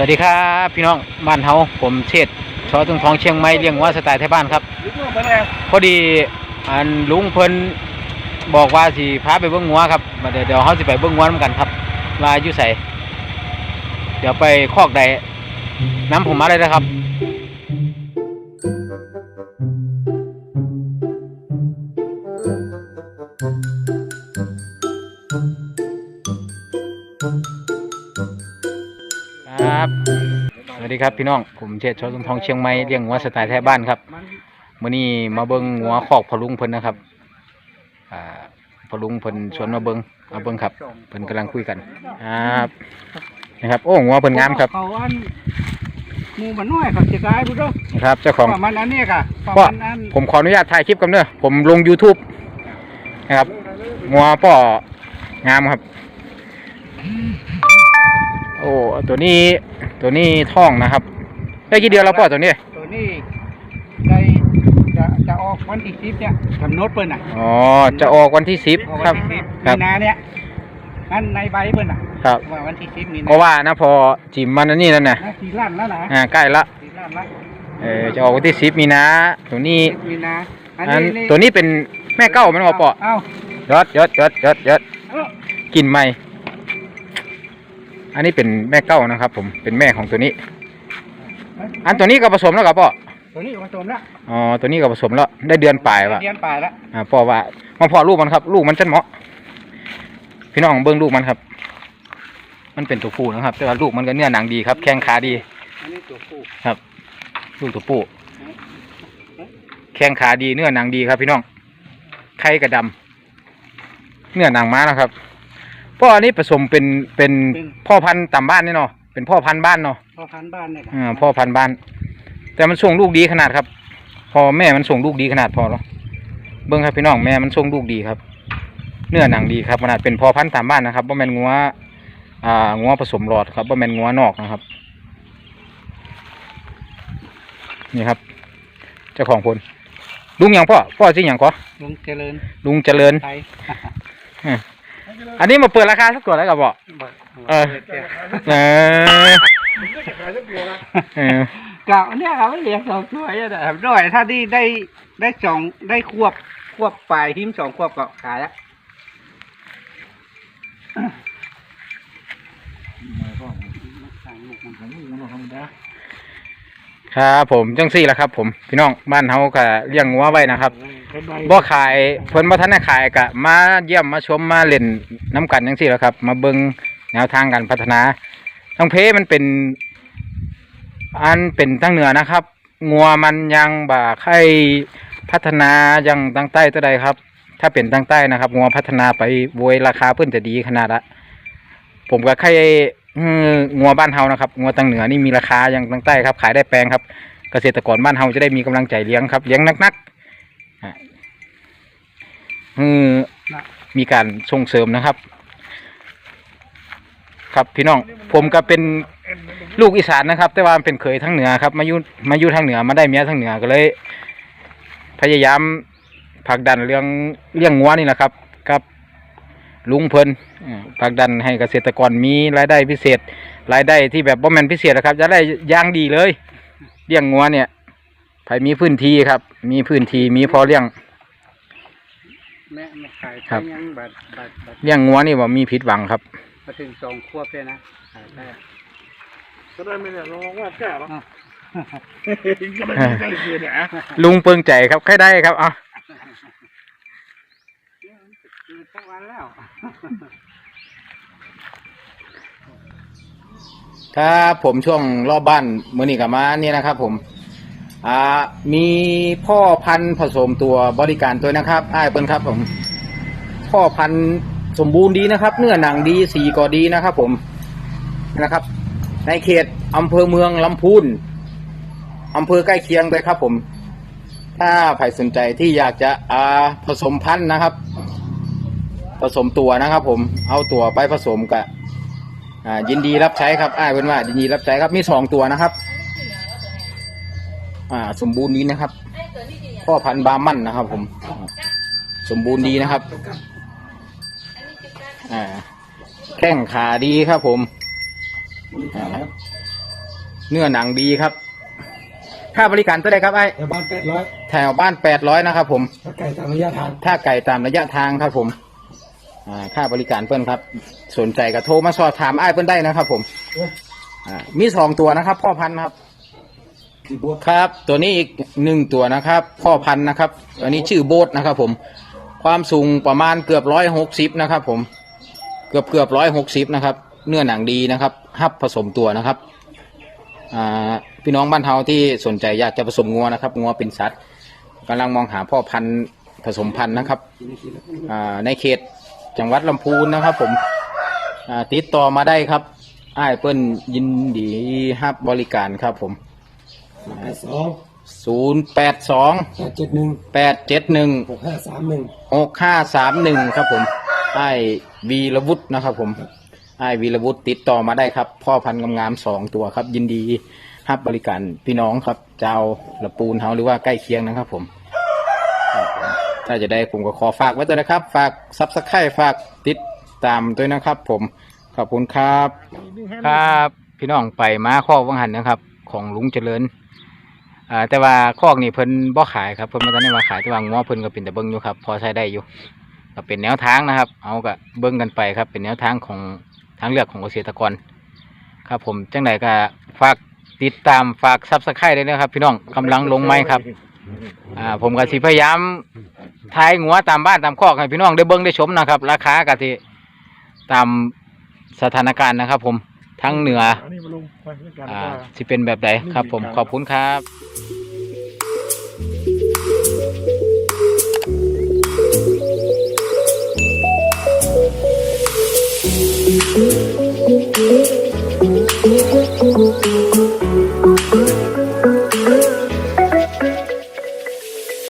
สวัสดีครับพี่น้องบ้านเฮาผมเชษชอตึงทองเชียงใหม่เลี้ยงวัวสไตล์ไทยบ้านครับ พอดีอันลุงเพิ่นบอกว่าสิพาไปเบิ่งงัวครับเดี๋ยวเดี๋ยวเฮาสิไปเบิ่งงัวนำกันครับว่าอยู่ไสเดี๋ยวไปคอกใดน้ำผมมาเลยนะครับ ครับ สวัสดีครับพี่น้อง ผมเชษฐ์ชอตึงทองเชียงใหม่เลี้ยงวัวสไตล์ไทยบ้านครับมื่อนี้มาเบิ้งหัวคอกพอลุงเพิ่นนะครับ อ่าพอลุงเพิ่นชวนมาเบิ้งมาเบิ้งครับ เพิ่นกำลังคุยกัน ครับ นะครับ โอ้หัวเพิ่นงามครับเขาอันหมูมันน้อยครับจะกลายพุทธนะครับ เจ้าของประมาณนั้นเนี่ยค่ะประพ่อมาณนั้นผมขออนุญาตถ่ายคลิปกันเด้อผมลง YouTube นะครับงัวป่องามครับโอ้ตัวนี้ตัวนี้ท้องนะครับ ได้กี่เดือนแล้วป่อตัวนี้ ตัวนี้ได้จะจะออกวันที่สิบเนี่ยกำหนดเปิ้นน่ะอ๋อจะออกวันที่สิบออกควัรันบที่สิบครับ มีนาเนี่ยนั่นในใบเปิ้นน่ะครับว่าวันที่สิบมีนาก็ว่านะพอจิมมันอันนี้แล้วนะนาทีล้านแล้วนะอ่าใกล้ละทีล้านละเออจะออกวันที่สิบมีนาตัวนี้มีนาอันอันนี้นี่ตัวนี้เป็นแม่เก้ามันบอกปอเอ้ายอดยอดยอดยอดยอดเอ้ากินไหม อันนี้เป็นแม่เก้านะครับ ผมเป็นแม่ของตัวนี้ อันตัวนี้ก็ผสมแล้วกับปอตัวนี้ผสมแล้วอ๋อตัวนี้ก็ผสมแล้วได้เดือนปลายว่ะเดือนปลายแล้วอ่าปอว่ามาพอลูกมันครับ ลูกมันจันเหมาะ พี่น้องเบิ้งลูกมันครับ มันเป็นตัวผู้นะครับ แต่ว่าลูกมันก็เนื้อหนังดีครับ แข้งขาดีอันนี้ตัวผู้ครับ ลูกตัวผู้แข้งขาดีเนื้อหนังดีครับ พี่น้องไข่กระดำเนื้อหนังม้านะครับ พ่ออันนี้ผสมเป็นเป็น พ่อพันธุ์ต่ำบ้านนี่เนาะเป็นพ่อพันธุ์บ้านเนาะพ่อพันธุ์บ้านเนี่ยค่ะอ่าพ่อพันธุ์บ้าน แต่มันส่งลูกดีขนาดครับ พอแม่มันส่งลูกดีขนาดพอแล้วเบิ้งครับพี่น้องแม่มันส่งลูกดีครับ เนื้อหนังดีครับขนาดเป็นพ่อพันธุ์ตามบ้านนะครับบ่แม่นงัวอ่างัวผสมหลอดครับบ่แม่นงัวนอกนะครับ นี่ครับ เจ้าของพลลุงหยังพ่อพ่อชื่อหยังก่อลุงเจริญลุงเจริญ ไทยอั นนี้มาเปิดราคาสักตัวแล้วกับบ่เออเออเออเก่าเนี่ยครับไม่เลี้ยงสองตัวเนี่ยแต่ด้วยถ้าได้ได้ได้สองได้ควบควบปลายทิมสองควบก็ขายแล้วครับผมจังซี่แหละครับ ผมพี่น้องบ้านเฮาก็เลี้ยงงัวไว้นะครับ บ่ขายเพิ่นบ่ทันได้ขายก็มาเยี่ยมมาชมมาเล่นน้ำกันจังซี่แหละครับ มาเบิ่งแนวทางการพัฒนาทางเพมันเป็น อันเป็นทางเหนือนะครับ งัวมันยังบ่ค่อยพัฒนายังทางใต้ตัวใดครับ ถ้าเป็นทางใต้นะครับ งัวพัฒนาไปโวยราคาเพิ่นจะดีขนาดละผมก็ใครงัวบ้านเฮานะครับงัวทางเหนือนี่มีราคาย่างทางใต้ครับ ขายได้แพงครับ เกษตรกรบ้านเฮาจะได้มีกำลังใจเลี้ยงครับเลี้ยงนักๆ อะอือมีการส่งเสริมนะครับ ครับพี่น้องผมก็เป็นลูกอีสานนะครับ แต่ว่าเป็นเคยทั้งเหนือครับ มาอยู่มาอยู่ทางเหนือมาได้เมียทางเหนือก็เลย พยายามผลักดันเรื่องเลี้ยงงัวนี่แหละครับกับลุงเพลินผลักดันให้เกษตรกรมีรายได้พิเศษ รายได้ที่แบบบ่แมนพิเศษนะครับจะได้ย่างดีเลยเลี้ยงงัวเนี่ย ใครมีพื้นที่ครับ มีพื้นที่มีพอเลี้ยง แม่ไม่ขายครับยังบัดบัดบัดเลี้ยงงัวนี่บ่มีผิดหวังครับ มาถึงสองควบเลยนะขายได้ ก็ได้ไม่เนี่ยลองว่าแก่หรออะ ก็ไม่ได้ใกล้เคียงเนี่ยลุงเปิงใจครับใครได้ครับเอะคือทั้งวันแล้ว ครับผมช่วงรอบบ้านมือนี้กับมาเนี่ยนะครับ ผม อ่ามีพ่อพันธุ์ผสมตัวบริการตัวนะครับอ้ายเปิ้นครับผม พ่อพันธุ์สมบูรณ์ดีนะครับ เนื้อหนังดีสีก็ดีนะครับ ผมนะครับ ในเขตอำเภอเมืองลำพูนอำเภอใกล้เคียงเลยครับ ผม ถ้าใครสนใจที่อยากจะอ่าผสมพันธุ์นะครับ ผสมตัวนะครับ ผมเอาตัวไปผสมกับอ่ายินดีรับใช้ครับอ้ายเป็นว่ายินดีรับใช้ครับมีสองตัวนะครับ อ่า สมบูรณ์ดีนะครับ พ่อพันธุ์บาร์มันนะครับ ผมอ่าสมบูรณ์ดีนะครับ อ่า แข้งขาดีครับผมอ่าเนื้อหนังดีครับ ค่าบริการเท่าไหรครับไอ้แถวบ้านแปดร้อยแถวบ้านแปดร้อยนะครับ ผม ถ้าไก่ตามระยะทางถ้าไก่ตามระยะทางครับผม อ่า ค่าบริการเพิ่นครับ สนใจก็โทรมาสอบถามไอ้ายเพิ่นได้นะครับ ผม อ่า มีสองตัวนะครับ พ่อพันธุ์ครับที่ บัวครับ ตัวนี้อีกหนึ่งตัวนะครับ พ่อพันธุ์นะครับ อันนี้ชื่อโบทนะครับ ผม ความสูงประมาณเกือบร้อยหกสิบนะครับ ผม เกือบเกือบร้อยหกสิบนะครับ เนื้อหนังดีนะครับฮับผสมตัวนะครับ อ่า พี่น้องบ้านเฮาที่สนใจอยากจะผสมงัวนะครับ งัวเป็นสัตว์กำลังมองหาพ่อพันธุ์ผสมพันธุ์นะครับ อ่า ในเขตจังหวัดลำพูนนะครับ ผม อ่า ติดต่อมาได้ครับ อ้ายเปิ้นยินดีฮับบริการครับผม แปดสองศูนย์แปดสองแปดเจ็ดหนึ่งแปดเจ็ดหนึ่งหกห้าสามหนึ่งหกห้าสามหนึ่งครับผมไอ้วีรวุฒินะครับผมไอ้วีรวุฒิติดต่อมาได้ครับ พ่อพันธุ์งามๆสองตัวครับ ยินดีฮับบริการพี่น้องครับ เจ้าละปูนเฮาหรือว่าใกล้เคียงนะครับผมครับผมถ้าจะได้ผมก็ขอฝากไว้ด้วยนะครับ ฝากซับสไครต์ฝากติดตามด้วยนะครับ ผมขอบคุณครับ ครับ พี่น้องไปมาข้อวังหันนะครับ ของลุงเจริญ อ่าแต่ว่าคอกนี่เพิ่นบ่ขายครับเพิ่นมาตอนนี้มาขายแต่ว่างัวเพิ่นก็เป็นแต่เบิ่งอยู่ครับ พอใช้ได้อยู่ก็เป็นแนวทางนะครับ เอาก็เบิ่งกันไปครับ เป็นแนวทางของทางเลือกของเกษตรกร ครับผมจังไดก็ฝากติดตามฝากซับสไครต์ด้วยนะครับ พี่น้องกำลังลงไม้ครับอ่าผมก็สิพยายามทายงัวตามบ้านตามคอกให้พี่น้องได้เบิ่งได้ชมนะครับ ราคาก็สิตามสถานการณ์นะครับ ผม ทั้งเหนืออันนี้มาลงไปด้วยกันอ่าว่าสิเป็นแบบใดครับ ผมขอบคุณครับ